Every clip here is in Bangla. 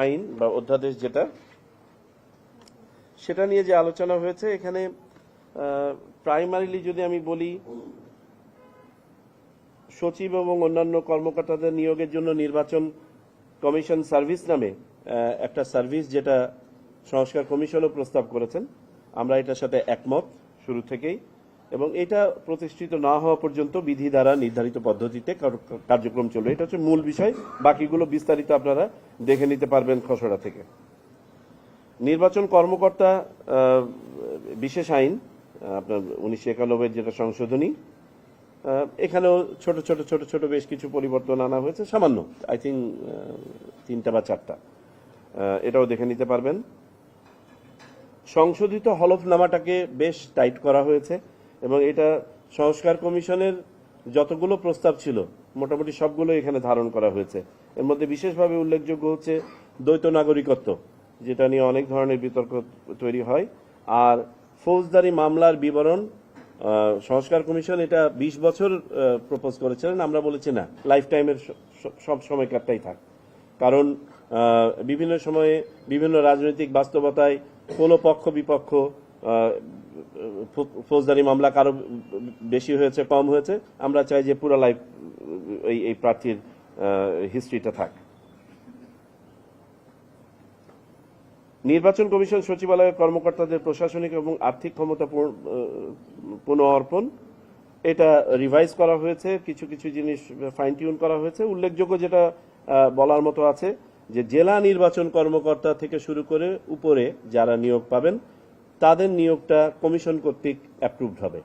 আইন বা অধ্যাদেশ যেটা, সেটা নিয়ে যে আলোচনা হয়েছে, এখানে প্রাইমারিলি যদি আমি বলি, সচিব এবং অন্যান্য কর্মকর্তাদের নিয়োগের জন্য নির্বাচন কমিশন সার্ভিস নামে একটা সার্ভিস যেটা সংস্কার কমিশনও প্রস্তাব করেছেন। আমরা এটার সাথে একমত শুরু থেকেই। এবং এটা প্রতিষ্ঠিত না হওয়া পর্যন্ত বিধি দ্বারা নির্ধারিত পদ্ধতিতে কার্যক্রম চলবে। এটা হচ্ছে মূল বিষয়। বাকিগুলো বিস্তারিত আপনারা দেখে নিতে পারবেন খসড়া থেকে। নির্বাচন কর্মকর্তা বিশেষ আইন, আপনার উনিশশো একানব্বই যেটা সংশোধনী এখানেও ছোট ছোট ছোট ছোট বেশ কিছু পরিবর্তন আনা হয়েছে। সামান্য আই থিঙ্ক তিনটা বা চারটা। এটাও দেখে নিতে পারবেন। সংশোধিত হলফনামাটাকে বেশ টাইট করা হয়েছে। এবং এটা সংস্কার কমিশনের যতগুলো প্রস্তাব ছিল, মোটামুটি সবগুলো এখানে ধারণ করা হয়েছে। এর মধ্যে বিশেষভাবে উল্লেখযোগ্য হচ্ছে দ্বৈত নাগরিকত্ব, যেটা নিয়ে অনেক ধরনের বিতর্ক তৈরি হয়। আর ফৌজদারি মামলার বিবরণ সংস্কার কমিশন এটা বিশ বছর প্রপোজ করেছিলেন, আমরা বলেছি না লাইফ টাইমের সব সময়কারটাই থাক। কারণ বিভিন্ন সময়ে বিভিন্ন রাজনৈতিক বাস্তবতায় কোনো পক্ষ বিপক্ষ ফৌজদারি মামলা কারও বেশি হয়েছে, কম হয়েছে, আমরা চাই যে পুরো লাইফ এই এই প্রার্থীর হিস্ট্রিটা থাক। নির্বাচন কমিশন সচিবালয়ের কর্মকর্তাদের প্রশাসনিক এবং আর্থিক ক্ষমতা পুনঃঅর্পণ এটা রিভাইজ করা হয়েছে, কিছু কিছু জিনিস ফাইন টিউন করা হয়েছে। উল্লেখযোগ্য যেটা বলার মতো আছে যে জেলা নির্বাচন কর্মকর্তা থেকে শুরু করে উপরে যারা নিয়োগ পাবেন তাদের নিয়োগটা কমিশন কর্তৃক অ্যাপ্রুভড হবে।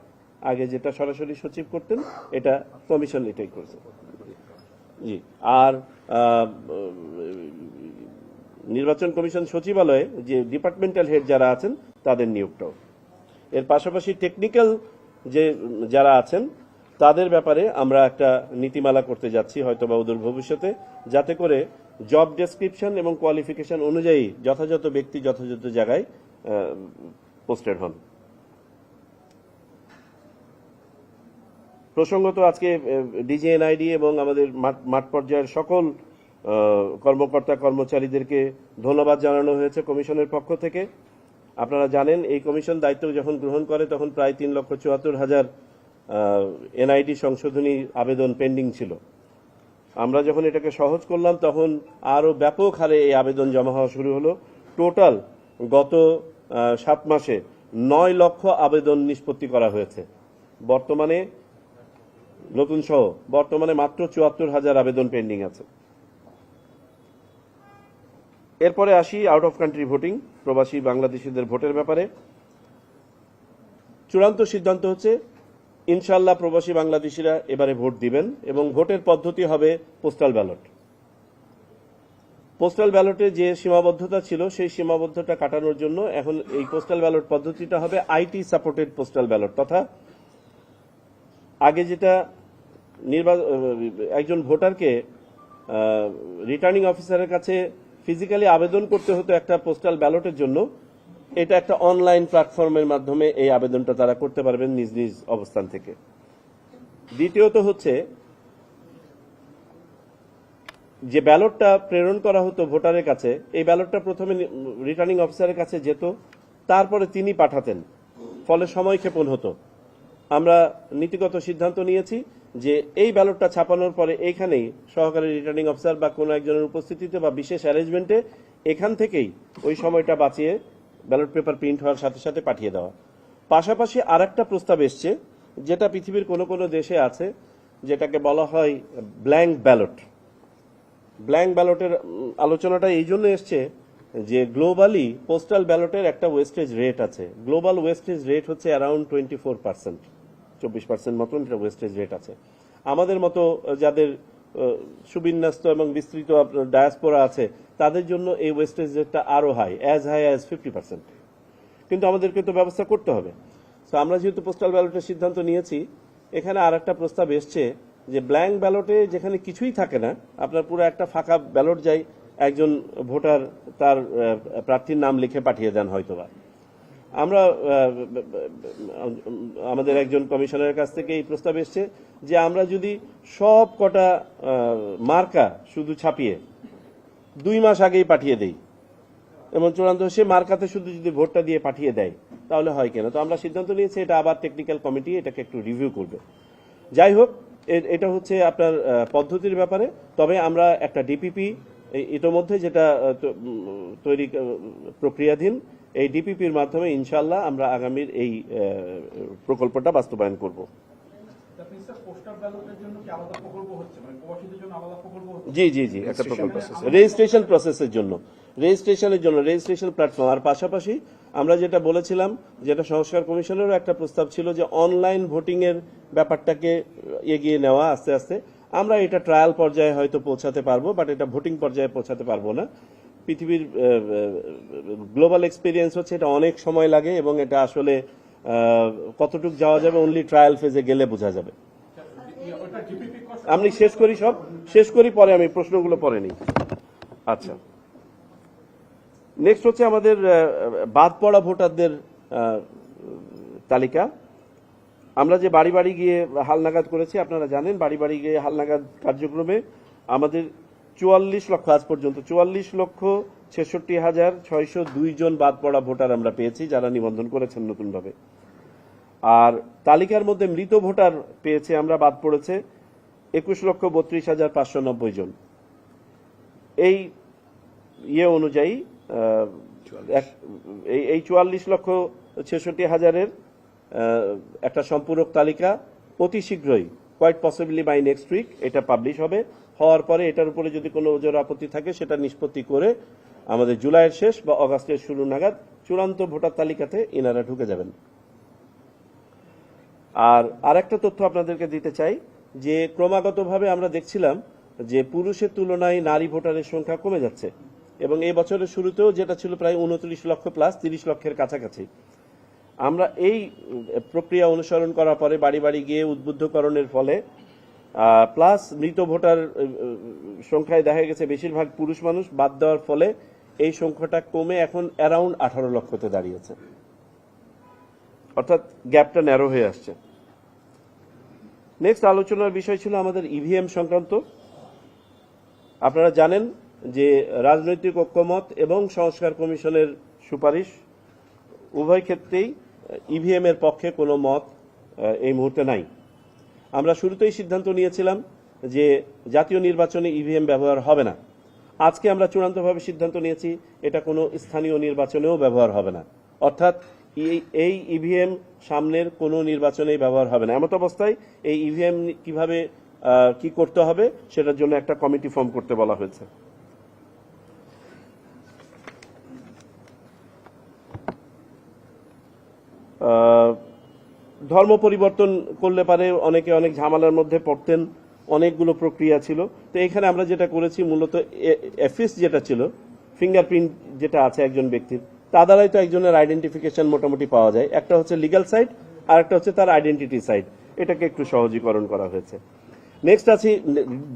আগে যেটা সরাসরি সচিব করতেন, এটা কমিশন এটাই করেছে। জি, আর নির্বাচন কমিশন সচিবালয়ে যে ডিপার্টমেন্টাল হেড যারা আছেন, তাদের নিয়োগটাও। এর পাশাপাশি টেকনিক্যাল যে যারা আছেন, তাদের ব্যাপারে আমরা একটা নীতিমালা করতে যাচ্ছি হয়তো বা ওদের ভবিষ্যতে, যাতে করে জব ডেসক্রিপশন এবং কোয়ালিফিকেশন অনুযায়ী যথাযথ ব্যক্তি যথাযথ জায়গায় পোস্টেড হন। প্রসঙ্গত আজকে ডিজিএনআইডি এবং আমাদের মাঠ- পর্যায়ের সকল কর্মকর্তা কর্মচারীদেরকে ধন্যবাদ জানানো হয়েছে কমিশনের পক্ষ থেকে। আপনারা জানেন, এই কমিশন দায়িত্ব যখন গ্রহণ করে, তখন প্রায় তিন লক্ষ চুয়াত্তর হাজার এনআইডি সংশোধনী আবেদন পেন্ডিং ছিল। আমরা যখন এটাকে সহজ করলাম, তখন আরও ব্যাপক হারে এই আবেদন জমা হওয়া শুরু হলো। টোটাল গত সাত মাসে নয় লক্ষ আবেদন নিষ্পত্তি করা হয়েছে। বর্তমানে নতুন সহ বর্তমানে মাত্র চুয়াত্তর হাজার আবেদন পেন্ডিং আছে। এরপরে আসি আউট অফ কান্ট্রি ভোটিং প্রবাসী বাংলাদেশিদের ভোটের ব্যাপারে। চূড়ান্ত সিদ্ধান্ত হচ্ছে ইনশাল্লাহ প্রবাসী বাংলাদেশিরা এবারে ভোট দিবেন এবং ভোটের পদ্ধতি হবে পোস্টাল ব্যালট পোস্টাল ব্যালটে যে সীমাবদ্ধতা ছিল, সেই সীমাবদ্ধতা কাটানোর জন্য এখন এই পোস্টাল ব্যালট পদ্ধতিটা হবে আইটি সাপোর্টেড পোস্টাল ব্যালট তথা আগে যেটা নির্বাচন, একজন ভোটারকে রিটার্নিং অফিসারের কাছে ফিজিক্যালি আবেদন করতে হতো একটা পোস্টাল ব্যালটের জন্য, এটা একটা অনলাইন প্ল্যাটফর্মের মাধ্যমে এই আবেদনটা তারা করতে পারবেন নিজ নিজ অবস্থান থেকে। দ্বিতীয়ত হচ্ছে যে ব্যালটটা প্রেরণ করা হতো ভোটারের কাছে, এই ব্যালটটা প্রথমে রিটার্নিং অফিসারের কাছে যেত, তারপরে তিনি পাঠাতেন। ফলে সময় ক্ষেপণ হতো। আমরা নীতিগত সিদ্ধান্ত নিয়েছি যে এই ব্যালটটা ছাপানোর পরে এইখানেই সহকারী রিটার্নিং অফিসার বা কোনো একজনের উপস্থিতিতে বা বিশেষ অ্যারেঞ্জমেন্টে এখান থেকেই ওই সময়টা বাঁচিয়ে ব্যালট পেপার প্রিন্ট হওয়ার সাথে সাথে পাঠিয়ে দেওয়া। পাশাপাশি আর একটা প্রস্তাব এসছে, যেটা পৃথিবীর কোনো কোনো দেশে আছে, যেটাকে বলা হয় ব্ল্যাঙ্ক ব্যালট। ব্ল্যাঙ্ক ব্যালটের আলোচনাটা এই জন্য এসছে যে গ্লোবালি পোস্টাল ব্যালটের একটা ওয়েস্টেজ রেট আছে। গ্লোবাল ওয়েস্টেজ রেট হচ্ছে অ্যারাউন্ড টোয়েন্টি ফোর পার্সেন্ট, চব্বিশ পার্সেন্ট মতন এটা ওয়েস্টেজ রেট আছে। আমাদের মতো যাদের সুবিন্যস্ত এবং বিস্তৃত ডায়াসপোরা আছে, তাদের জন্য এই ওয়েস্টেজ রেটটা আরও high as high as fifty percent কিন্তু আমাদেরকে তো ব্যবস্থা করতে হবে। তো আমরা যেহেতু পোস্টাল ব্যালটের সিদ্ধান্ত নিয়েছি, এখানে আর একটা প্রস্তাব এসছে যে ব্ল্যাঙ্ক ব্যালটে যেখানে কিছুই থাকে না, আপনার পুরো একটা ফাঁকা ব্যালট যাই, একজন ভোটার তার প্রার্থীর নাম লিখে পাঠিয়ে দেন হয়তোবা। আমরা আমাদের একজন কমিশনারের কাছ থেকে এই প্রস্তাব এসছে যে আমরা যদি সব কটা মার্কা শুধু ছাপিয়ে দুই মাস আগেই পাঠিয়ে দেই, এবং চূড়ান্ত সে মার্কাতে শুধু যদি ভোটটা দিয়ে পাঠিয়ে দেয়, তাহলে হয় কেন? তো আমরা সিদ্ধান্ত নিয়েছি, এটা আবার টেকনিক্যাল কমিটি এটাকে একটু রিভিউ করবে। যাই হোক এটা হচ্ছে আপনার পদ্ধতির ব্যাপারে। তবে আমরা একটা ডিপিপি ইতোমধ্যে যেটা তৈরি প্রক্রিয়াধীন এই ডিপিপির মাধ্যমে ইনশাল্লাহ আমরা আগামীর এই আহ, প্রকল্পটা বাস্তবায়ন করব। মানে প্রবাসীদের জন্য আলাদা প্রকল্প হচ্ছে? জি জি জি একটা প্রকল্প রেজিস্ট্রেশন প্রসেসের জন্য। রেজিস্ট্রেশনের জন্য রেজিস্ট্রেশন প্ল্যাটফর্ম আর পাশাপাশি আমরা যেটা বলেছিলাম, যেটা সংস্কার কমিশনেরও একটা প্রস্তাব ছিল যে অনলাইন ভোটিং এর ব্যাপারটাকে এগিয়ে নেওয়া আস্তে আস্তে। আমরা এটা ট্রায়াল পর্যায়ে হয়তো পৌঁছাতে পারব, বাট এটা ভোটিং পর্যায়ে পৌঁছাতে পারব না। পৃথিবীর গ্লোবাল এক্সপিরিয়েন্স হচ্ছে এটা অনেক সময় লাগে এবং এটা আসলে কতটুক যাওয়া যাবে অনলি ট্রায়াল ফেজে গেলে বোঝা যাবে। আমি শেষ করি সব। শেষ করি, পরে আমি প্রশ্নগুলো পরে নিই। আচ্ছা। নেক্সট হচ্ছে আমাদের বাদ পড়া ভোটারদের তালিকা। আমরা যে বাড়ি বাড়ি গিয়ে হালনাগাদ করেছি, আপনারা জানেন, বাড়ি বাড়ি গিয়ে হালনাগাদ কার্যক্রমে আমাদের চুয়াল্লিশ লক্ষ, আজ পর্যন্ত চুয়াল্লিশ লক্ষ ছেষট্টি হাজার ছয়শো দুই জন বাদ পড়া ভোটার আমরা পেয়েছি, যারা নিবন্ধন করেছেন নতুনভাবে। আর তালিকার মধ্যে মৃত ভোটার পেয়েছে আমরা, বাদ পড়েছে একুশ লক্ষ বত্রিশ হাজার পাঁচশো নব্বই জন। এই ইয়ে অনুযায়ী এই- চুয়াল্লিশ লক্ষ ছেষট্টি হাজারের একটা সম্পূরক তালিকা। অতি শীঘ্রই quite possibly by next week এটা পাবলিশ হবে। হওয়ার পরে এটার উপরে যদি কোনো ওজোর আপত্তি থাকে, সেটা নিষ্পত্তি করে আমাদের জুলাইয়ের শেষ বা অগাস্টের শুরু নাগাদ চূড়ান্ত ভোটার তালিকাতে ইনারা ঢুকে যাবেন। আর আরেকটা তথ্য আপনাদেরকে দিতে চাই, যে ক্রমাগতভাবে আমরা দেখছিলাম যে পুরুষের তুলনায় নারী ভোটারের সংখ্যা কমে যাচ্ছে। এবং এই বছরের শুরুতেও যেটা ছিল প্রায় উনত্রিশ লক্ষ প্লাস তিরিশ লক্ষের কাছাকাছি। আমরা এই প্রক্রিয়া অনুসরণ করার পরে বাড়ি বাড়ি গিয়ে উদ্বুদ্ধকরণের ফলে প্লাস মৃত ভোটার সংখ্যায় দেখা গেছে বেশিরভাগ পুরুষ মানুষ বাদ দেওয়ার ফলে এই সংখ্যাটা কমে এখন অ্যারাউন্ড আঠারো লক্ষতে দাঁড়িয়েছে। অর্থাৎ গ্যাপটা ন্যারো হয়ে আসছে। নেক্সট আলোচনার বিষয় ছিল আমাদের ইভিএম সংক্রান্ত। আপনারা জানেন যে রাজনৈতিক ঐক্যমত এবং সংস্কার কমিশনের সুপারিশ উভয় ক্ষেত্রেই ইভিএম এর পক্ষে কোনো মত এই মুহূর্তে নাই। আমরা শুরুতেই সিদ্ধান্ত নিয়েছিলাম যে জাতীয় নির্বাচনে ইভিএম ব্যবহার হবে না। আজকে আমরা চূড়ান্তভাবে সিদ্ধান্ত নিয়েছি, এটা কোনো স্থানীয় নির্বাচনেও ব্যবহার হবে না। অর্থাৎ এই ইভিএম সামনের কোনো নির্বাচনেই ব্যবহার হবে না। এমত অবস্থায় এই ইভিএম কীভাবে কি করতে হবে, সেটার জন্য একটা কমিটি ফর্ম করতে বলা হয়েছে। ধর্ম পরিবর্তন করলে পারে, অনেকে অনেক ঝামেলার মধ্যে পড়তেন, অনেকগুলো প্রক্রিয়া ছিল। তো এখানে আমরা যেটা করেছি, মূলত এফিস যেটা ছিল ফিঙ্গারপ্রিন্ট যেটা আছে একজন ব্যক্তির, তা দ্বারাই তো একজনের আইডেন্টিফিকেশন মোটামুটি পাওয়া যায়। একটা হচ্ছে লিগ্যাল সাইড আর একটা হচ্ছে তার আইডেন্টিটি সাইড এটাকে একটু সহজীকরণ করা হয়েছে। নেক্সট আছে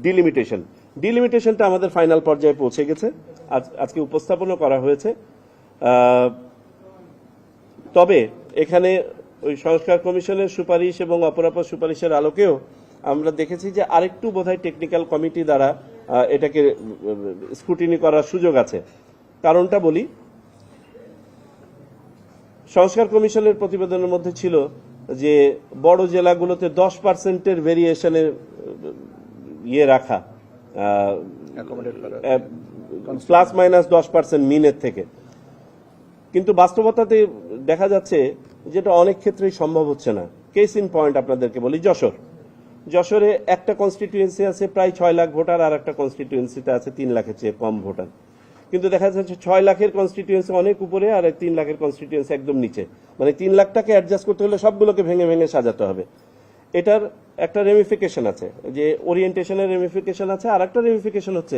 ডিলিমিটেশন ডিলিমিটেশনটা আমাদের ফাইনাল পর্যায়ে পৌঁছে গেছে। আজ, আজকে উপস্থাপনও করা হয়েছে। তবে এখানে ওই সংস্কার কমিশনের সুপারিশ এবং অপরাপর সুপারিশের আলোকেও আমরা দেখেছি যে আরেকটু বোধহয় টেকনিক্যাল কমিটি দ্বারা এটাকে স্ক্রুটিনি করার সুযোগ আছে। কারণটা বলি সংস্কার কমিশনের প্রতিবেদনের মধ্যে ছিল যে বড় জেলাগুলোতে দশ পার্সেন্টের ভেরিয়েশনের ইয়ে রাখা প্লাস মাইনাস দশ পার্সেন্ট মিনের থেকে। কিন্তু বাস্তবতাতে দেখা যাচ্ছে যেটা অনেক ক্ষেত্রেই সম্ভব হচ্ছে না। কেস ইন পয়েন্ট আপনাদেরকে বলি, যশোর। যশোরে একটা কনস্টিটিউয়েন্সি আছে, প্রায় ছয় লাখ ভোটার, আর একটা কনস্টিটিউয়েন্সিতে আছে তিন লাখের চেয়ে কম ভোটার। কিন্তু দেখা যাচ্ছে ছয় লাখের কনস্টিটিউয়েন্সি অনেক উপরে, আর তিন লাখের কনস্টিটিউয়েন্সি একদম নিচে। মানে তিন লাখটাকে অ্যাডজাস্ট করতে হলে সবগুলোকে ভেঙে ভেঙে সাজাতে হবে। এটার একটা রেমিফিকেশন আছে, যে ওরিয়েন্টেশনের রেমিফিকেশন আছে, আর একটা রেমিফিকেশন হচ্ছে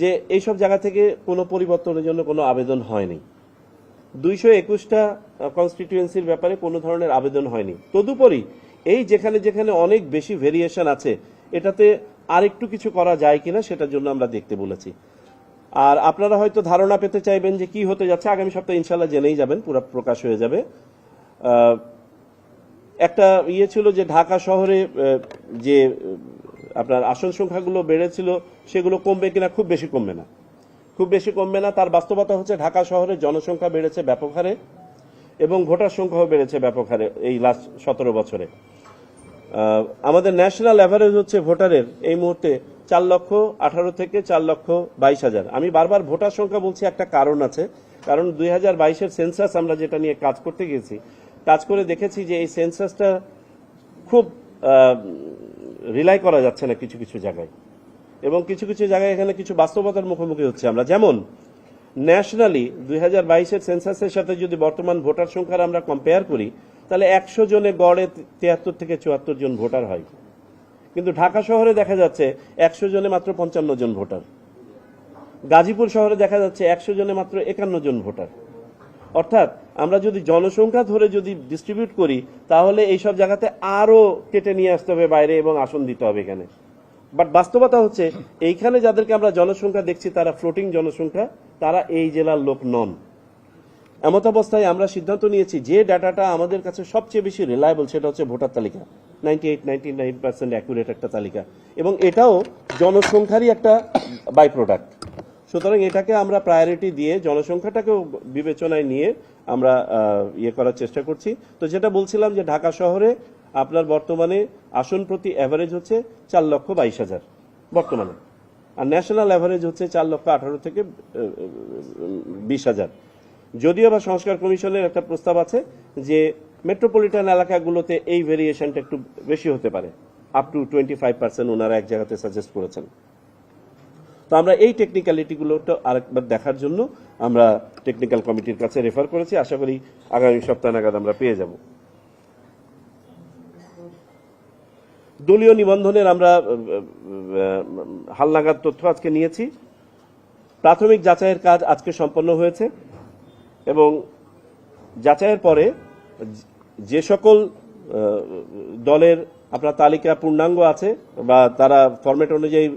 যে এইসব জায়গা থেকে কোনো পরিবর্তনের জন্য কোনো আবেদন হয়নি। দুইশো একুশটা কনস্টিটিউয়েন্সির ব্যাপারে কোনো ধরনের আবেদন হয়নি। তদুপরি এই যেখানে যেখানে অনেক বেশি ভেরিয়েশন আছে, এটাতে আরেকটু কিছু করা যায় কিনা সেটার জন্য আমরা দেখতে বলেছি। আর আপনারা হয়তো ধারণা পেতে চাইবেন যে কি হতে যাচ্ছে। আগামী সপ্তাহে ইনশাল্লাহ জেনেই যাবেন, পুরো প্রকাশ হয়ে যাবে। একটা ইয়ে ছিল যে ঢাকা শহরে যে আপনার আসন সংখ্যাগুলো বেড়েছিল, সেগুলো কমবে কিনা খুব বেশি কমবে না। খুব বেশি কমবে না। তার বাস্তবতা হচ্ছে ঢাকা শহরে জনসংখ্যা বেড়েছে ব্যাপক হারে এবং ভোটার সংখ্যাও বেড়েছে ব্যাপক হারে এই লাস্ট সতেরো বছরে। আমাদের ন্যাশনাল অ্যাভারেজ হচ্ছে ভোটারের এই মুহূর্তে চার লক্ষ আঠারো থেকে চার লক্ষ বাইশ হাজার। আমি বারবার ভোটার সংখ্যা বলছি, একটা কারণ আছে। কারণ দুই হাজার বাইশের সেন্সাস আমরা যেটা নিয়ে কাজ করতে গিয়েছি কাজ করে দেখেছি যে এই সেন্সাসটা খুব রিলাই করা যাচ্ছে না কিছু কিছু জায়গায়। এবং কিছু কিছু জায়গায় এখানে কিছু বাস্তবতার মুখোমুখি হচ্ছে আমরা। যেমন ন্যাশনালি দুই হাজার বাইশের সেন্সাসের সাথে যদি বর্তমান ভোটার সংখ্যার আমরা কম্পেয়ার করি, তাহলে একশো জনে গড়ে তিয়াত্তর থেকে চুয়াত্তর জন ভোটার হয়। কিন্তু ঢাকা শহরে দেখা যাচ্ছে একশো জনে মাত্র পঞ্চান্ন জন ভোটার। গাজীপুর শহরে দেখা যাচ্ছে একশো জনে মাত্র একান্ন জন ভোটার। অর্থাৎ আমরা যদি জনসংখ্যা ধরে যদি ডিস্ট্রিবিউট করি, তাহলে এইসব জায়গাতে আরও কেটে নিয়ে আসতে হবে বাইরে এবং আসন দিতে হবে এখানে। বাট বাস্তবতা হচ্ছে, এইখানে যাদেরকে আমরা জনসংখ্যা দেখছি, তারা ফ্লোটিং জনসংখ্যা, তারা এই জেলার লোক নন। এমত অবস্থায় আমরা সিদ্ধান্ত নিয়েছি, যে ডাটাটা আমাদের কাছে সবচেয়ে বেশি রিলায়েবল সেটা হচ্ছে ভোটার তালিকা। Ninety eight ninety nine percent accurate একটা তালিকা। এবং এটাও জনসংখ্যারই একটা বাই প্রোডাক্ট সুতরাং এটাকে আমরা প্রায়োরিটি দিয়ে, জনসংখ্যাটাকেও বিবেচনায় নিয়ে আমরা ইয়ে করার চেষ্টা করছি। তো যেটা বলছিলাম যে ঢাকা শহরে আপনার বর্তমানে আসন প্রতি অ্যাভারেজ হচ্ছে চার লক্ষ বাইশ হাজার, বর্তমানে। আর ন্যাশনাল অ্যাভারেজ হচ্ছে চার লক্ষ আঠারো থেকে বিশ হাজার। যদিও বা সংস্কার কমিশনের একটা প্রস্তাব আছে যে মেট্রোপলিটন এলাকাগুলোতে এই ভেরিয়েশনটা একটু বেশি হতে পারে up to twenty five percent ওনারা এক জায়গাতে সাজেস্ট করেছেন। তো আমরা এই টেকনিক্যালিটিগুলোটা আরেকবার দেখার জন্য আমরা টেকনিক্যাল কমিটির কাছে রেফার করেছি। আশা করি আগামী সপ্তাহ নাগাদ আমরা পেয়ে যাব। দলীয় নিবন্ধনের আমরা হালনাগাদ তথ্য আজকে নিয়েছি। প্রাথমিক যাচাইয়ের কাজ আজকে সম্পন্ন হয়েছে এবং যাচাইয়ের পরে যে- সকল দলের আপনার তালিকা পূর্ণাঙ্গ আছে বা তারা ফরম্যাট অনুযায়ী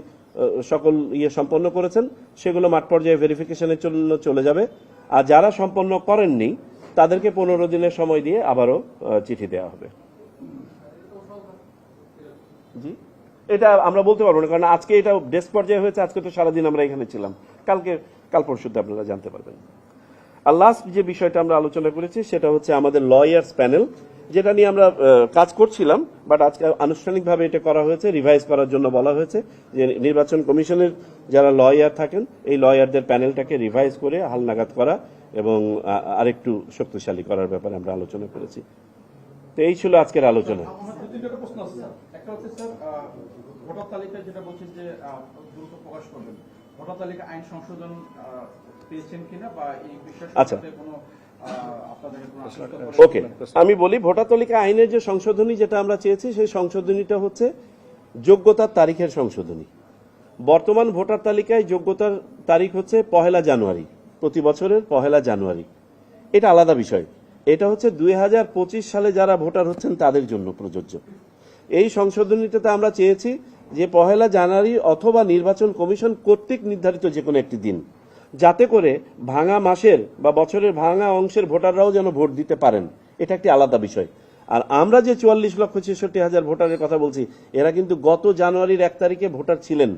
সকল ইয়ে সম্পন্ন করেছেন, সেগুলো মাঠ পর্যায়ে ভেরিফিকেশনের জন্য চলে যাবে। আর যারা সম্পন্ন করেননি, তাদেরকে পনেরো দিনের সময় দিয়ে আবারও চিঠি দেওয়া হবে। জি। এটা আমরা বলতে পারব না, কারণ আজকে এটা ডেস্ক পর্যায়ে হয়েছে, আজকে তো সারাদিন আমরা এখানে ছিলাম। কালকে, কাল পরশুতে আপনারা জানতে পারবেন। আর লাস্ট যে বিষয়টা আমরা আলোচনা করেছি, সেটা হচ্ছে আমাদের লয়ার্স প্যানেল যেটা নিয়ে আমরা কাজ করছিলাম বাট আজকে আনুষ্ঠানিকভাবে এটা করা হয়েছে রিভাইজ করার জন্য বলা হয়েছে যে নির্বাচন কমিশনের যারা লয়ার থাকেন, এই লয়ারদের প্যানেলটাকে রিভাইজ করে হালনাগাদ করা এবং আরেকটু শক্তিশালী করার ব্যাপারে আমরা আলোচনা করেছি। তো এই ছিল আজকের আলোচনা। একটা হচ্ছে স্যার ভোটার তালিকা যেটা বলছেন যে দ্রুত প্রকাশ করবেন। ভোটার তালিকা আইন সংশোধন পেয়েছেন কিনা বা এই বিষয়ে আচ্ছা। কোনো ওকে আমি বলি ভোটার তালিকা আইনের যে সংশোধনী যেটা আমরা চেয়েছি সেই সংশোধনীটা হচ্ছে যোগ্যতার তারিখের সংশোধনী। বর্তমান ভোটার তালিকায় যোগ্যতার তারিখ হচ্ছে পহেলা জানুয়ারি প্রতি বছরের পহেলা জানুয়ারি। এটা আলাদা বিষয়। এটা হচ্ছে দুই হাজার পঁচিশ সালে যারা ভোটার হচ্ছেন তাদের জন্য প্রযোজ্য। এই সংশোধনীটাতে আমরা চেয়েছি যে পহেলা জানুয়ারি অথবা নির্বাচন কমিশন কর্তৃক নির্ধারিত যে কোনো একটি দিন, যাতে করে ভাঙা মাসের বা বছরের ভাঙা অংশের ভোটাররাও যেন ভোট দিতে পারেন। এটা একটি আলাদা বিষয়। আর আমরা যে চুয়াল্লিশ লক্ষ ছেষট্টি হাজার ভোটারের কথা বলছি, এরা কিন্তু গত জানুয়ারির এক তারিখে ভোটার ছিলেন।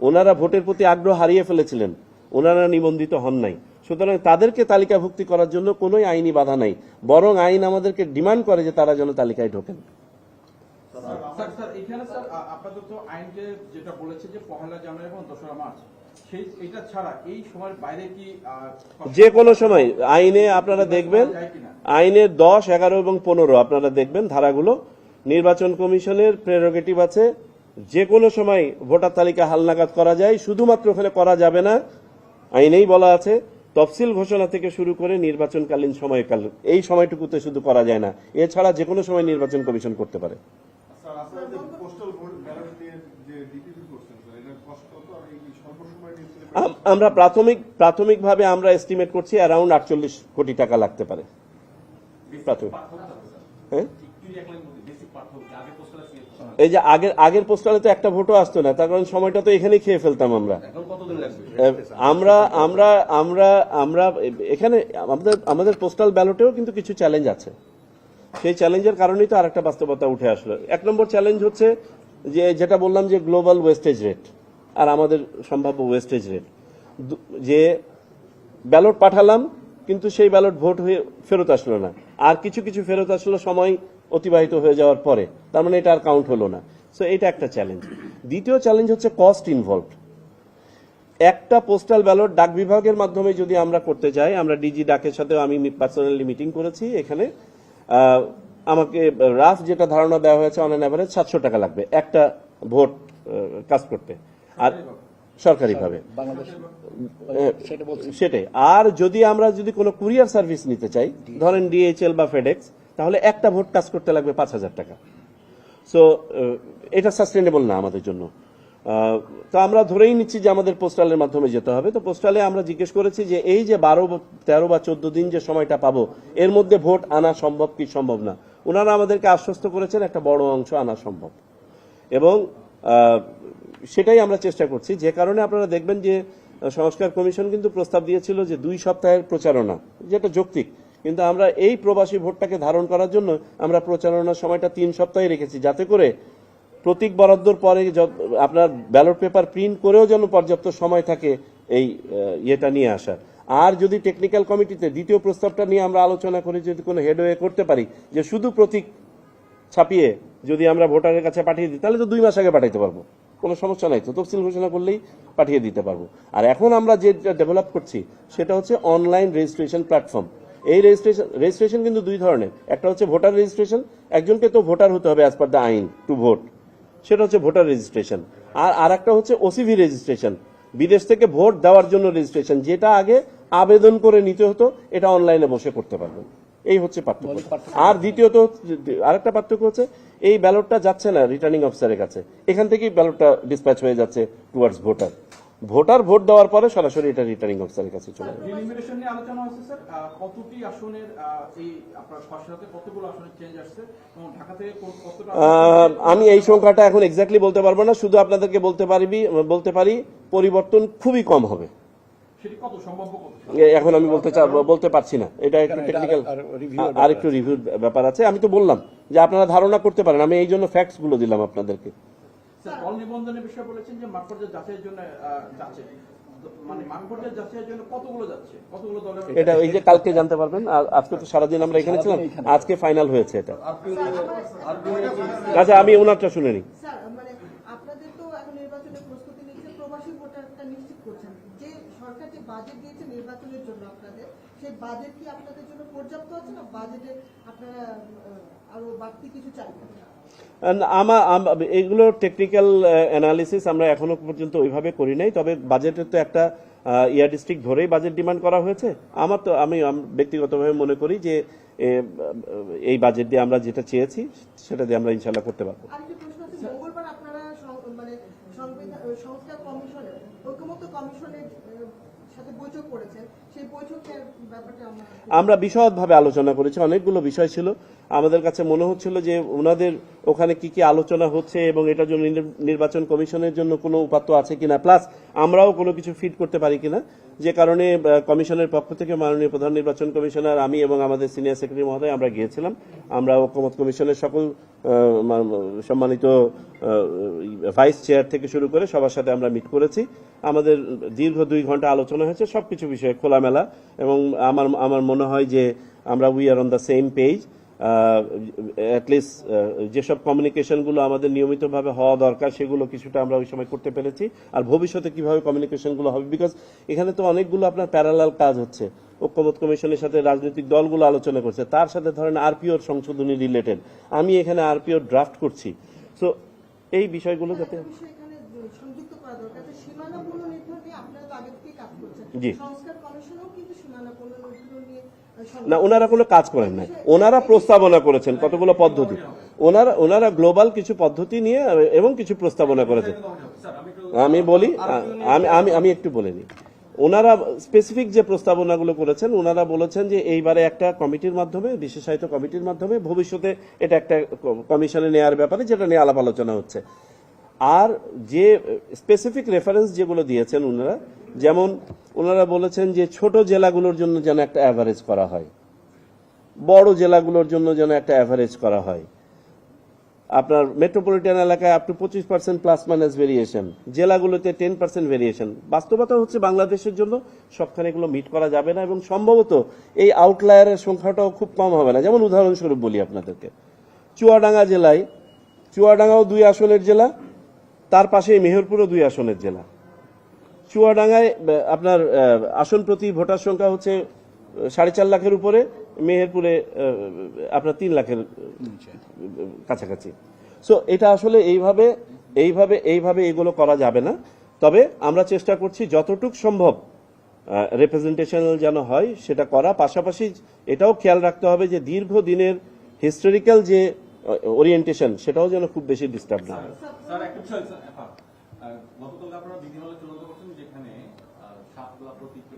ওনারা ভোটের প্রতি আগ্রহ হারিয়ে ফেলেছিলেন। ওনারা নিবন্ধিত হন নাই। সুতরাং তাদেরকে তালিকাভুক্তি করার জন্য কোনো আইনি বাধা নাই। বরং আইন আমাদেরকে ডিমান্ড করে যে তারা যেন তালিকায় ঢোকেন। স্যার স্যার এখানে স্যার আ- আপনাদের তো আইন যে যেটা বলেছে যে পহেলা জানুয়ারি এবং দোসরা মার্চ সেই এটা ছাড়া এই সময়ের বাইরে কি যে কোনো সময় আইনে আপনারা দেখবেন আইনের দশ এগারো এবং পনেরো আপনারা দেখবেন ধারাগুলো নির্বাচন কমিশনের প্রেরোগেটিভ আছে যে কোনো সময় ভোটার তালিকা হালনাগাদ করা যায় শুধুমাত্র ওখানে করা যাবে না আইনেই বলা আছে তফসিল ঘোষণা থেকে শুরু করে নির্বাচনকালীন সময়কাল এই সময়টুকুতে শুধু করা যায় না এছাড়া যে কোনো সময় নির্বাচন কমিশন করতে পারে। আমরা প্রাথমিক প্রাথমিকভাবে আমরা এস্টিমেট করছি অ্যারাউন্ড আটচল্লিশ কোটি টাকা লাগতে পারে। প্রাথমিক। হ্যাঁ? এই যে আগের আগের পোস্টালে তো একটা ভোটও আসতো না তার কারণ সময়টা তো এখানেই খেয়ে ফেলতাম আমরা। আমরা আমরা আমরা আমরা এখানে আমাদের আমাদের পোস্টাল ব্যালটেও কিন্তু কিছু চ্যালেঞ্জ আছে। সেই চ্যালেঞ্জের কারণেই তো আরেকটা বাস্তবতা উঠে আসলো। এক নম্বর চ্যালেঞ্জ হচ্ছে যে, যেটা বললাম যে গ্লোবাল ওয়েস্টেজ রেট আর আমাদের সম্ভাব্য ওয়েস্টেজ রেট যে ব্যালট পাঠালাম, কিন্তু সেই ব্যালট ভোট হয়ে ফেরত আসলো না। আর কিছু কিছু ফেরত আসলো সময় অতিবাহিত হয়ে যাওয়ার পরে। তার মানে এটা আর কাউন্ট হলো না। সো এটা একটা চ্যালেঞ্জ দ্বিতীয় চ্যালেঞ্জ হচ্ছে কস্ট ইনভলভড একটা পোস্টাল ব্যালট ডাক বিভাগের মাধ্যমে যদি আমরা করতে চাই, আমরা ডিজি ডাকের সাথে আমি পার্সোনালি মিটিং করেছি এখানে। আমাকে রাফ যেটা ধারণা দেওয়া হয়েছে অন অ্যাভারেজ সাতশো টাকা লাগবে একটা ভোট কাজ করতে। আর সরকারিভাবে সেটাই। আর যদি আমরা যদি কোনো কুরিয়ার সার্ভিস নিতে চাই ধরেন ডিএইচএল বা ফেডেক্স তাহলে একটা ভোট কাজ করতে লাগবে পাঁচ হাজার টাকা। সো এটা সাস্টেনেবল না আমাদের জন্য। তো আমরা ধরেই নিচ্ছি যে আমাদের পোস্টালের মাধ্যমে যেতে হবে। তো পোস্টালে আমরা জিজ্ঞেস করেছি যে এই যে বারো তেরো বা চোদ্দ দিন যে সময়টা পাবো, এর মধ্যে ভোট আনা সম্ভব কি সম্ভব না? ওনারা আমাদেরকে আশ্বস্ত করেছেন একটা বড় অংশ আনা সম্ভব। এবং সেটাই আমরা চেষ্টা করছি। যে কারণে আপনারা দেখবেন যে সংস্কার কমিশন কিন্তু প্রস্তাব দিয়েছিল যে দুই সপ্তাহের প্রচারণা, যেটা যৌক্তিক। কিন্তু আমরা এই প্রবাসী ভোটটাকে ধারণ করার জন্য আমরা প্রচারণার সময়টা তিন সপ্তাহে রেখেছি, যাতে করে প্রতীক বরাদ্দর পরে আপনার ব্যালট পেপার প্রিন্ট করেও যেন পর্যাপ্ত সময় থাকে এই ইয়েটা নিয়ে আসার। আর যদি টেকনিক্যাল কমিটিতে দ্বিতীয় প্রস্তাবটা নিয়ে আমরা আলোচনা করে যদি কোনো হেডওয়ে করতে পারি, যে শুধু প্রতীক ছাপিয়ে যদি আমরা ভোটারের কাছে পাঠিয়ে দিই, তাহলে তো দুই মাস আগে পাঠাইতে পারব। কোনো সমস্যা নাই তো, তফসিল ঘোষণা করলেই পাঠিয়ে দিতে পারব। আর এখন আমরা যেটা ডেভেলপ করছি, সেটা হচ্ছে অনলাইন রেজিস্ট্রেশন প্ল্যাটফর্ম এই রেজিস্ট্রেশন রেজিস্ট্রেশন কিন্তু দুই ধরনের। একটা হচ্ছে ভোটার রেজিস্ট্রেশন একজনকে তো ভোটার হতে হবে অ্যাজ পার দ্য আইন টু ভোট সেটা হচ্ছে ভোটার রেজিস্ট্রেশন। আর আর একটা হচ্ছে ওসিভি রেজিস্ট্রেশন। বিদেশ থেকে ভোট দেওয়ার জন্য রেজিস্ট্রেশন যেটা আগে আবেদন করে নিতে হতো এটা অনলাইনে বসে করতে পারবেন। এই হচ্ছে পার্থক্য। আর দ্বিতীয়ত আরেকটা পার্থক্য হচ্ছে এই ব্যালটটা যাচ্ছে না রিটার্নিং অফিসারের কাছে। এখান থেকেই ব্যালটটা ডিসপ্যাচ হয়ে যাচ্ছে টুয়ার্ডস ভোটার ভোটার ভোট দেওয়ার পরে সরাসরি এটা রিটার্নিং অফিসারের কাছে চলে যাবে ডিলিমিটেশন নিয়ে আলোচনা হয়েছে স্যার আহ, কতটি আসনের এই আপনার খসড়াতে কতগুলো আসনের চেঞ্জ আসছে এবং ঢাকা থেকে কতটা আমি এই সংখ্যাটা এখন এক্স্যাক্টলি বলতে পারব না শুধু আপনাদেরকে বলতে পারবি বলতে পারি পরিবর্তন খুবই কম হবে। সেটি কত? সম্ভাব্য কত? এ- এখন আমি বলতে চা- বলতে পারছি না। এটা একটু টেকনিক্যাল আর- একটু রিভিউ ব্যাপার আছে। আমি তো বললাম যে আপনারা ধারণা করতে পারেন আমি এই জন্য ফ্যাক্টসগুলো দিলাম আপনাদেরকে। স্যার দল নিবন্ধনের বিষয়ে বলেছেন যে মাঠ পর্যায়ে যাচাইয়ের জন্য যাচ্ছে। মানে মাঠ পর্যায়ে জন্য কতগুলো যাচ্ছে? কতগুলো এটা এই যে কালকে জানতে পারবেন আর আজকে তো সারাদিন আমরা এখানে ছিলাম আজকে ফাইনাল হয়েছে এটা। আচ্ছা আমি ওনারটা শুনে নিই। স্যার মানে আপনাদের তো এখন নির্বাচনের প্রস্তুতি নিচ্ছে প্রবাসী ভোটারটা নিশ্চিত করছেন। যে সরকার যে বাজেট দিয়েছে নির্বাচনের জন্য আপনাদের সেই বাজেট কি আপনাদের জন্য পর্যাপ্ত আছে না? বাজেটে আপনারা আরও বাড়তি কিছু চাইবেন আমার এগুলো টেকনিক্যাল অ্যানালিসিস আমরা এখনও পর্যন্ত ওইভাবে করি নাই, তবে বাজেটের তো একটা ইয়ার ডিস্ট্রিক্ট ধরেই বাজেট ডিমান্ড করা হয়েছে। আমার তো, আমি ব্যক্তিগতভাবে মনে করি যে এই বাজেট দিয়ে আমরা যেটা চেয়েছি, সেটা দিয়ে আমরা ইনশাল্লাহ করতে পারব। মানে কমিশনের, ঐক্যমত্য কমিশনের সাথে বৈঠক করেছেন। আমরা বিশদভাবে আলোচনা করেছি, অনেকগুলো বিষয় ছিল। আমাদের কাছে মনে হচ্ছিল যে ওনাদের ওখানে কি কি আলোচনা হচ্ছে এবং এটার জন্য নির্বাচন কমিশনের জন্য কোনো উপাত্ত আছে কিনা। প্লাস আমরাও কোনো কিছু ফিট করতে পারি কিনা। যে কারণে কমিশনের পক্ষ থেকে মাননীয় প্রধান নির্বাচন কমিশনার, আমি এবং আমাদের সিনিয়র সেক্রেটারি মহোদয় আমরা গিয়েছিলাম। আমরা ঐক্যমত কমিশনের সকল সম্মানিত ভাইস চেয়ার থেকে শুরু করে সবার সাথে আমরা মিট করেছি। আমাদের দীর্ঘ দুই ঘণ্টা আলোচনা হয়েছে, সবকিছু বিষয়ে খোলামেলা এবং আমার আমার মনে হয় যে আমরা we are on the same page at least যেসব কমিউনিকেশনগুলো আমাদের নিয়মিতভাবে হওয়া দরকার সেগুলো কিছুটা আমরা ওই সময় করতে পেরেছি। আর ভবিষ্যতে কীভাবে কমিউনিকেশনগুলো হবে? বিকজ এখানে তো অনেকগুলো আপনার প্যারালাল কাজ হচ্ছে। ঐক্যমত কমিশনের সাথে রাজনৈতিক দলগুলো আলোচনা করছে। তার সাথে ধরেন আরপিওর সংশোধনী রিলেটেড আমি এখানে আরপিওর ড্রাফট করছি। সো এই বিষয়গুলো যাতে একটা না, ওনারা কোনো কাজ করেন নাই। ওনারা প্রস্তাবনা করেছেন কতগুলো পদ্ধতি। ওনারা ওনারা গ্লোবাল কিছু পদ্ধতি নিয়ে এবং কিছু প্রস্তাবনা করেছেন। আমি বলি, আমি আমি আমি একটু বলে নিই ওনারা স্পেসিফিক যে প্রস্তাবনাগুলো করেছেন, ওনারা বলেছেন যে এইবারে একটা কমিটির মাধ্যমে, বিশেষায়িত কমিটির মাধ্যমে ভবিষ্যতে এটা একটা কমিশনে নেওয়ার ব্যাপারে যেটা নিয়ে আলাপ আলোচনা হচ্ছে। আর যে স্পেসিফিক রেফারেন্স যেগুলো দিয়েছেন ওনারা যেমন ওনারা বলেছেন যে ছোট জেলাগুলোর জন্য যেন একটা অ্যাভারেজ করা হয়। বড় জেলাগুলোর জন্য যেন একটা অ্যাভারেজ করা হয়। আপনার মেট্রোপলিটন এলাকায় আপ টু পঁচিশ পার্সেন্ট প্লাস মাইনাস ভেরিয়েশন জেলাগুলোতে টেন পার্সেন্ট ভেরিয়েশন বাস্তবতা হচ্ছে বাংলাদেশের জন্য সবখানে এগুলো মিট করা যাবে না এবং সম্ভবত এই আউটলায়ারের সংখ্যাটাও খুব কম হবে না। যেমন উদাহরণস্বরূপ বলি আপনাদেরকে। চুয়াডাঙ্গা জেলায়, চুয়াডাঙ্গাও দুই আসনের জেলা তার পাশে মেহেরপুরও দুই আসনের জেলা। চুয়াডাঙ্গায় আপনার আসন প্রতি ভোটার সংখ্যা হচ্ছে সাড়ে চার লাখের উপরে মেহেরপুরে আপনার তিন লাখের কাছাকাছি। সো এটা আসলে এইভাবে এইভাবে এইভাবে এগুলো করা যাবে না। তবে আমরা চেষ্টা করছি যতটুক সম্ভব রিপ্রেজেন্টেশনাল যেন হয় সেটা করা। পাশাপাশি এটাও খেয়াল রাখতে হবে যে দীর্ঘদিনের হিস্টোরিক্যাল যে ওরিয়েন্টেশন সেটাও যেন খুব বেশি ডিস্টার্ব না হয়।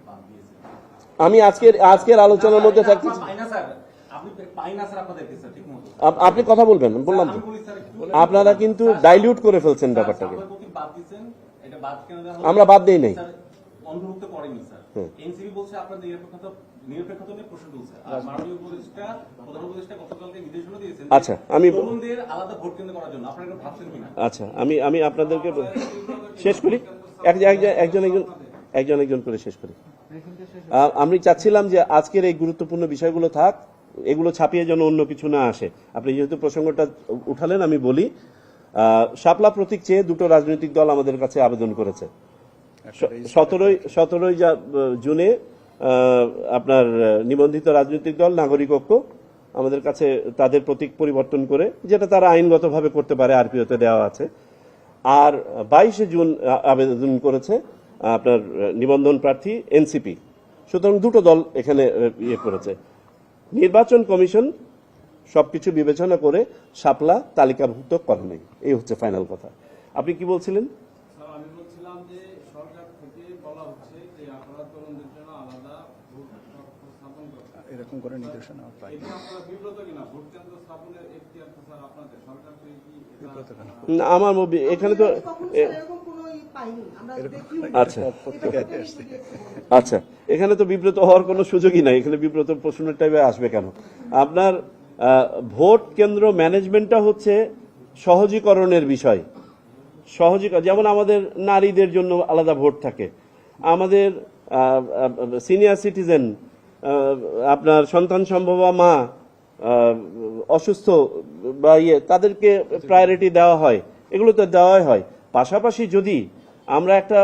বাদ দিয়েছেন। আমি আজকের আজকের আলোচনার মধ্যে থাকছি। আপনি কথা বলবেন বললাম তো। আপনারা কিন্তু ডাইলিউট করে ফেলছেন ব্যাপারটাকে? আমরা বাদ দেই নাই। অন্তর্ভুক্ত করেনি স্যার। এনসিবি বলছে আপনাদের নিরপেক্ষতা আচ্ছা, আমি- আচ্ছা আমি আমি আপনাদেরকে শেষ করি? একজন একজন একজন একজন একজন করে শেষ করি। আমি চাচ্ছিলাম যে আজকের এই গুরুত্বপূর্ণ বিষয়গুলো থাক এগুলো ছাপিয়ে যেন অন্য কিছু না আসে। আপনি যেহেতু প্রসঙ্গটা উঠালেন আমি বলি আহ, শাপলা প্রতীক চেয়ে দুটো রাজনৈতিক দল আমাদের কাছে আবেদন করেছে। সতেরোই সতেরোই জুনে আপনার নিবন্ধিত রাজনৈতিক দল, নাগরিক ঐক্য, আমাদের কাছে তাদের প্রতীক পরিবর্তন করে, যেটা তারা আইনগতভাবে করতে পারে, আরপিওতে দেওয়া আছে। আর বাইশে জুন আবেদন করেছে, আপনার নিবন্ধন প্রার্থী এনসিপি। সুতরাং দুটো দল এখানে ইয়ে করেছে। নির্বাচন কমিশন সবকিছু বিবেচনা করে শাপলা তালিকাভুক্ত করে নাই। এই হচ্ছে ফাইনাল কথা। আপনি কি বলছিলেন স্যার, আমি বলছিলাম যে সরকার থেকে বলা হচ্ছে যে আপনারা তরুণদের জন্য আলাদা ভোট কক্ষ স্থাপন করতে এরকম করে নির্দেশনা পাই এতে আপনারা বিব্রত কিনা ভোট কেন্দ্র স্থাপনের এখতিয়ার তো স্যার আপনাদের সরকার থেকে কি এটা- বিব্রত কেন? না, আমার মবি- এখানে তো এরকম আচ্ছা। আচ্ছা এখানে তো বিব্রত হওয়ার কোনো সুযোগই নাই। এখানে বিব্রত প্রশ্নের টাইপে আসবে কেন? আপনার ভোট কেন্দ্র ম্যানেজমেন্টটা হচ্ছে সহজীকরণের বিষয়। সহজীকরণ যেমন আমাদের নারীদের জন্য আলাদা ভোট থাকে। আমাদের সিনিয়র সিটিজেন আপনার সন্তান সম্ভবা মা অসুস্থ বা ইয়ে তাদেরকে প্রায়োরিটি দেওয়া হয়। এগুলো তো দেওয়াই হয়। পাশাপাশি যদি আমরা একটা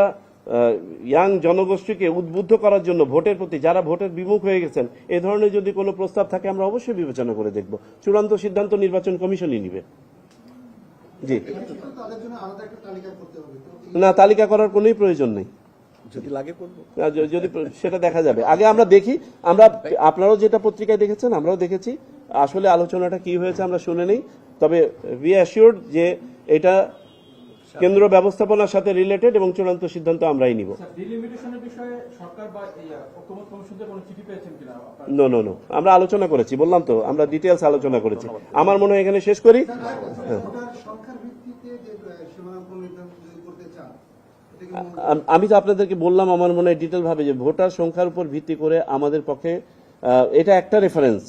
ইয়াং জনগোষ্ঠীকে উদ্বুদ্ধ করার জন্য ভোটের প্রতি যারা ভোটের বিমুখ হয়ে গেছেন এ ধরনের যদি কোনো প্রস্তাব থাকে আমরা অবশ্যই বিবেচনা করে দেখব। চূড়ান্ত সিদ্ধান্ত নির্বাচন কমিশনই নিবে। জি। না তালিকা করার কোনোই প্রয়োজন নেই। যদি লাগে করব। যদি সেটা দেখা যাবে। আগে আমরা দেখি আমরা আপনারাও যেটা পত্রিকায় দেখেছেন আমরাও দেখেছি। আসলে আলোচনাটা কি হয়েছে আমরা শুনে নেই। তবে বি অ্যাসিওর্ড যে এটা কেন্দ্র ব্যবস্থাপনার সাথে রিলেটেড এবং চূড়ান্ত সিদ্ধান্ত আমরাই নিব। স্যার ডিলিমিটেশনের বিষয়ে সরকার বা এই ঐক্যমত কমিশন থেকে কোনো চিঠি পেয়েছেন কিনা আপনার? নো নো নো আমরা আলোচনা করেছি বললাম তো আমরা ডিটেলস আলোচনা করেছি। আমার মনে হয় এখানে শেষ করি। আম- তো আপনাদেরকে বললাম আমার মনে হয় ডিটেল ভাবে যে ভোটার সংখ্যার উপর ভিত্তি করে আমাদের পক্ষে এটা একটা রেফারেন্স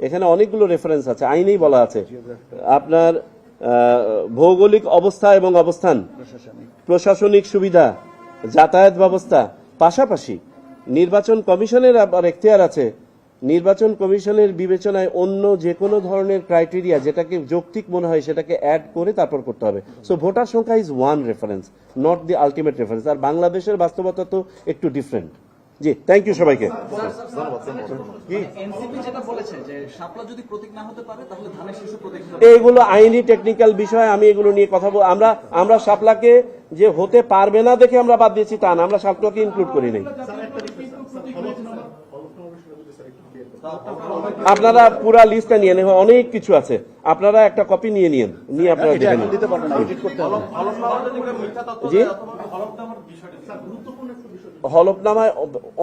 এখানে অনেকগুলো রেফারেন্স আছে, আইনেই বলা আছে। আপনার ভৌগোলিক অবস্থা এবং অবস্থান, প্রশাসনিক সুবিধা, যাতায়াত ব্যবস্থা, পাশাপাশি নির্বাচন কমিশনের আবার এখতিয়ার আছে নির্বাচন কমিশনের বিবেচনায় অন্য যে কোনো ধরনের ক্রাইটেরিয়া যেটাকে যৌক্তিক মনে হয় সেটাকে অ্যাড করে তারপর করতে হবে সো ভোটার সংখ্যা is one reference not the ultimate reference আর বাংলাদেশের বাস্তবতা তো একটু ডিফারেন্ট জি থ্যাংক ইউ সবাইকে এইগুলো আইনি টেকনিক্যাল বিষয় আমি এগুলো নিয়ে কথা বল আমরা আমরা শাপলাকে যে হতে পারবে না দেখে আমরা বাদ দিয়েছি তা না আমরা শাপলাকে ইনক্লুড করি নাই আপনারা পুরা লিস্টটা নিয়ে নেন অনেক কিছু আছে। আপনারা একটা কপি নিয়ে নিন নিয়ে আপনারা দেখে নিন। জি? হলফনামায়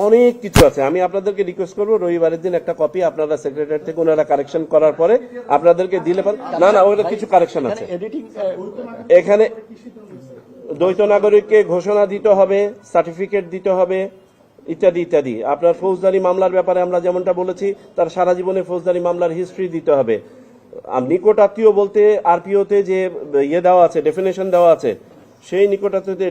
অনেক কিছু আছে। আমি আপনাদেরকে রিকোয়েস্ট করব রবিবারের দিন একটা কপি আপনারা সেক্রেটারি থেকে ওনারা কারেকশন করার পরে আপনাদেরকে দিলে পারেন না না ওটা কিছু কারেকশন আছে। এডিটিং এখানে দ্বৈত নাগরিককে ঘোষণা দিতে হবে সার্টিফিকেট দিতে হবে ইত্যাদি ইত্যাদি। আপনার ফৌজদারি মামলার ব্যাপারে আমরা যেমনটা বলেছি, তার সারা জীবনে ফৌজদারি মামলার হিস্ট্রি দিতে হবে। নিকট আত্মীয় বলতে আরপিওতে যে ইয়ে দেওয়া আছে ডেফিনেশন দেওয়া আছে, সেই নিকট আত্মীয়তে